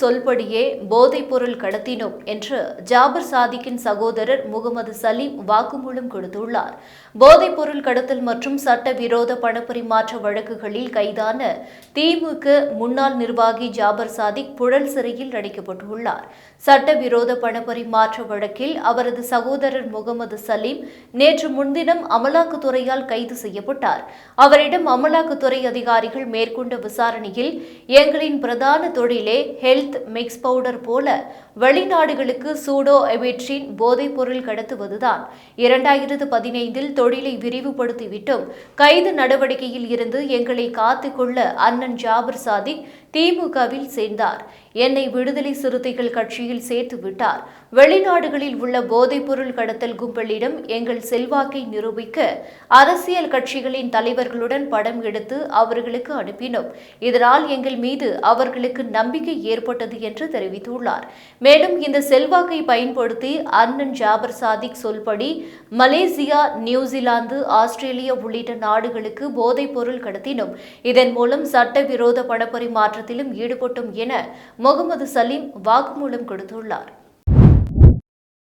சொல்படியே போதைப்பொருள் கடத்தினோம் என்று ஜாபர் சாதிக்கின் சகோதரர் முகமது சலீம் வாக்குமூலம் கொடுத்துள்ளார். போதைப்பொருள் கடத்தல் மற்றும் சட்டவிரோத பணப்பரிமாற்ற வழக்குகளில் கைதான திமுக முன்னாள் நிர்வாகி ஜாபர் சாதிக் புழல் சிறையில் அடைக்கப்பட்டுள்ளார். சட்டவிரோத பணப்பரிமாற்ற வழக்கில் அவரது சகோதரர் முகமது சலீம் நேற்று முன்தினம் அமலாக்கத்துறையால் கைது செய்யப்பட்டார். அவரிடம் அமலாக்கத்துறை அதிகாரிகள் மேற்கொண்ட விசாரணையில் எங்களின் பிரதான தொழிலே ஹெல் ஹெல்த் மிக்ஸ் பவுடர் போல வெளிநாடுகளுக்கு சூடோ எபெட்ரின் போதைப்பொருள் கடத்துவதுதான். இரண்டாயிரத்து பதினைந்தில் தொழிலை விரிவுபடுத்திவிட்டோம். கைது நடவடிக்கையில் இருந்து எங்களை காத்துக்கொள்ள அண்ணன் ஜாபர் சாதிக் திமுகவில் சேர்ந்தார். என்னை விடுதலை சிறுத்தைகள் கட்சியில் சேர்த்து விட்டார். வெளிநாடுகளில் உள்ள போதைப்பொருள் கடத்தல் கும்பலிடம் எங்கள் செல்வாக்கை நிரூபிக்க அரசியல் கட்சிகளின் தலைவர்களுடன் படம் எடுத்து அவர்களுக்கு அனுப்பினோம். இதனால் எங்கள் மீது அவர்களுக்கு நம்பிக்கை ஏற்பட்டது என்று தெரிவித்துள்ளார். மேலும் இந்த செல்வாக்கை பயன்படுத்தி அண்ணன் ஜாபர் சாதிக் சொல்படி மலேசியா நியூசிலாந்து ஆஸ்திரேலியா உள்ளிட்ட நாடுகளுக்கு போதைப்பொருள் கடத்தினோம் இதன் மூலம் சட்டவிரோத பணப்பரிமாற்றத்திலும் ஈடுபட்டும் என முகமது சலீம் வாக்குமூலம் கொடுத்துள்ளார்.